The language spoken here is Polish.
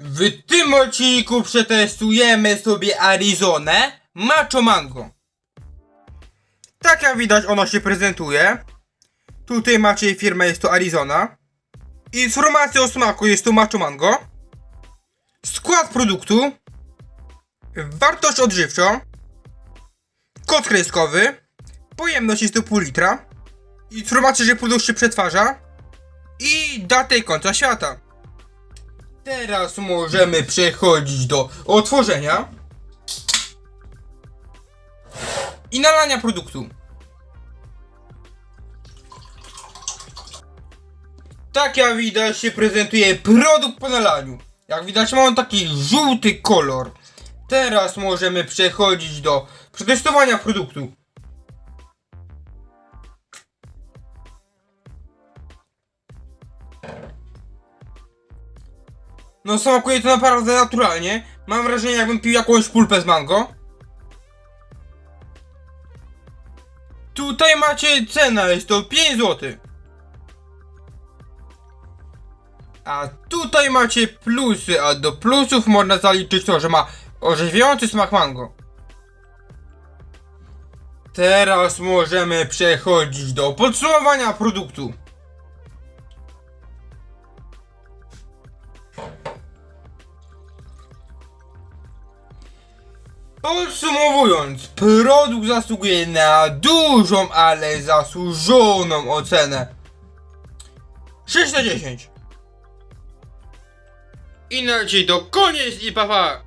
W tym odcinku przetestujemy sobie Arizonę Macho Mango. Tak jak widać ono się prezentuje. Tutaj macie firma jest to Arizona. Informacja o smaku jest to Macho Mango. Skład produktu. Wartość odżywcza. Kod kreskowy. Pojemność jest to pół litra. Informacja, że produkt się przetwarza. I datę końca świata. Teraz możemy przechodzić do otworzenia i nalania produktu. Tak jak widać się prezentuje produkt po nalaniu. Jak widać ma on taki żółty kolor. Teraz możemy przechodzić do przetestowania produktu. No smakuje to naprawdę naturalnie. Mam wrażenie jakbym pił jakąś pulpę z mango. Tutaj macie cenę, jest to 5 zł. A tutaj macie plusy, a do plusów można zaliczyć to, że ma orzeźwiający smak mango. Teraz możemy przechodzić do podsumowania produktu. Podsumowując, produkt zasługuje na dużą, ale zasłużoną ocenę. 6 na 10. I na dzisiaj to koniec i papa. Pa.